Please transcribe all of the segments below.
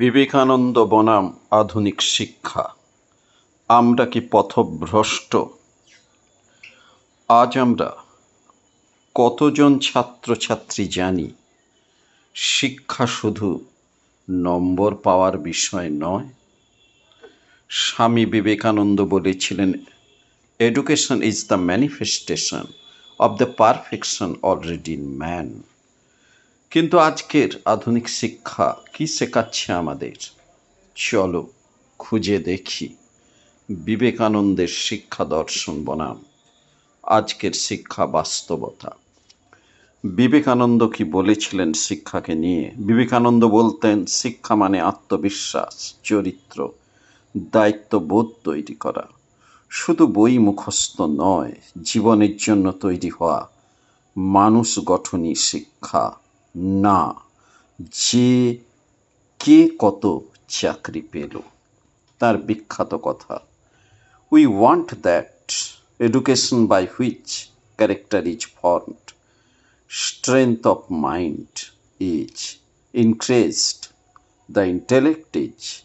বিবেকানন্দ বনাম আধুনিক শিক্ষা। আমরা কি পথভ্রষ্ট? আজ আমরা কতজন ছাত্রছাত্রী জানি, শিক্ষা শুধু নম্বর পাওয়ার বিষয় নয়। স্বামী বিবেকানন্দ বলেছিলেন education is the manifestation of the perfection already man কিন্তু আজকের আধুনিক শিক্ষা কি শেখাচ্ছে আমাদের? চলো খুঁজে দেখি। বিবেকানন্দের শিক্ষা দর্শন বনাম। আজকের শিক্ষা বাস্তবতা। বিবেকানন্দ কি বলেছিলেন শিক্ষাকে নিয়ে? বিবেকানন্দ বলতেন, শিক্ষা মানে আত্মবিশ্বাস, চরিত্র, দায়িত্ববোধ তৈরি করা। শুধু বই মুখস্থ নয়, জীবনের জন্য তৈরি হওয়া মানুষ গঠনই শিক্ষা না। যে কে কত চাকরি পেল, তার বিখ্যাত কথা। We want that education by which character is form strength of mind is increased the intellect is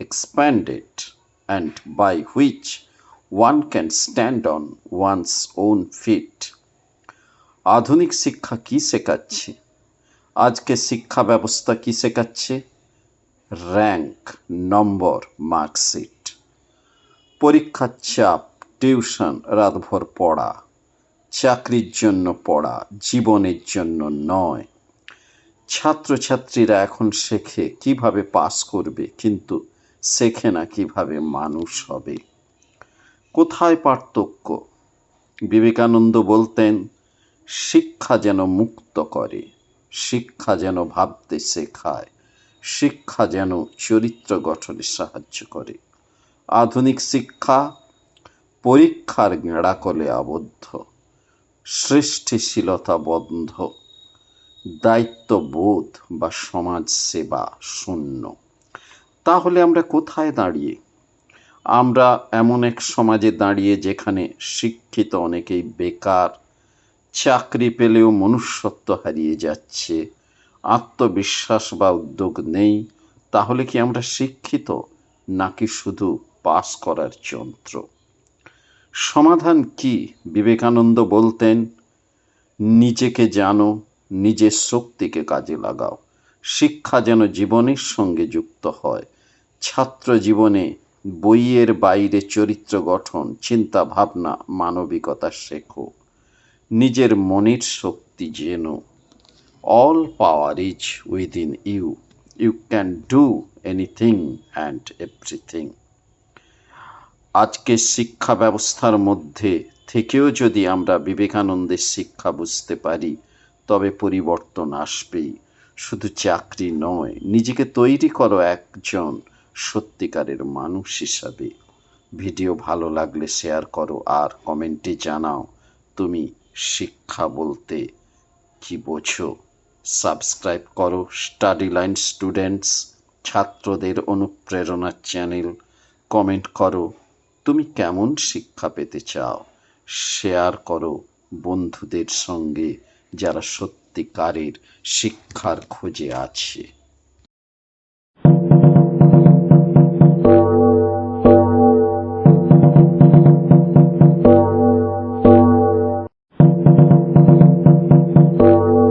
expanded and by which one can stand on one's own feet আধুনিক শিক্ষা কী শেখাচ্ছে? আজকে শিক্ষা ব্যবস্থা কি শেখাচ্ছে? র্যাঙ্ক নম্বর মার্কশিট পরীক্ষার চাপ টিউশন রাতভর পড়া। চাকরির জন্য পড়া, জীবনের জন্য নয়। ছাত্রছাত্রীরা এখন শেখে কীভাবে পাস করবে, কিন্তু শেখে না কীভাবে মানুষ হবে। কোথায় পার্থক্য? বিবেকানন্দ বলতেন, শিক্ষা যেন মুক্ত করে। শিক্ষা যেন ভাবতে শেখায়, শিক্ষা যেন চরিত্র গঠনে সাহায্য করে। আধুনিক শিক্ষা পরীক্ষার গেঁড়াকলে আবদ্ধ, সৃষ্টিশীলতা বন্ধ, দায়িত্ববোধ বা সমাজ সেবা শূন্য। তাহলে আমরা কোথায় দাঁড়িয়ে? আমরা এমন এক সমাজে দাঁড়িয়ে যেখানে শিক্ষিত অনেকেই বেকার চাকরি পেলেও মনুষ্যত্ব হারিয়ে যাচ্ছে। আত্মবিশ্বাস বা উদ্যোগ নেই, তাহলে কি আমরা শিক্ষিত? নাকি শুধু পাস করার যন্ত্র? সমাধান কি? বিবেকানন্দ বলতেন, নিজেকে জানো, নিজের শক্তিকে কাজে লাগাও। শিক্ষা যেন জীবনের সঙ্গে যুক্ত হয়। ছাত্র জীবনে বইয়ের বাইরে চরিত্র গঠন, চিন্তা ভাবনা, মানবিকতা শেখো। নিজের মনের শক্তি যেন all power is within you you can do anything and everything আজকে শিক্ষা ব্যবস্থার মধ্যে থেকেও যদি আমরা বিবেকানন্দের শিক্ষা বুঝতে পারি, তবে পরিবর্তন আসবেই। শুধু চাকরি নয়, নিজেকে তৈরি করো একজন সত্যিকারের মানুষ হিসাবে। ভিডিও ভালো লাগলে শেয়ার করো আর কমেন্টে জানাও তুমি শিক্ষা বলতে কি বোঝো? সাবস্ক্রাইব করো, স্টাডি লাইন স্টুডেন্টস, ছাত্রদের অনুপ্রেরণার চ্যানেল। কমেন্ট করো, তুমি কেমন শিক্ষা পেতে চাও? শেয়ার করো বন্ধুদের সঙ্গে যারা সত্যিকারের শিক্ষার খোঁজে আছে।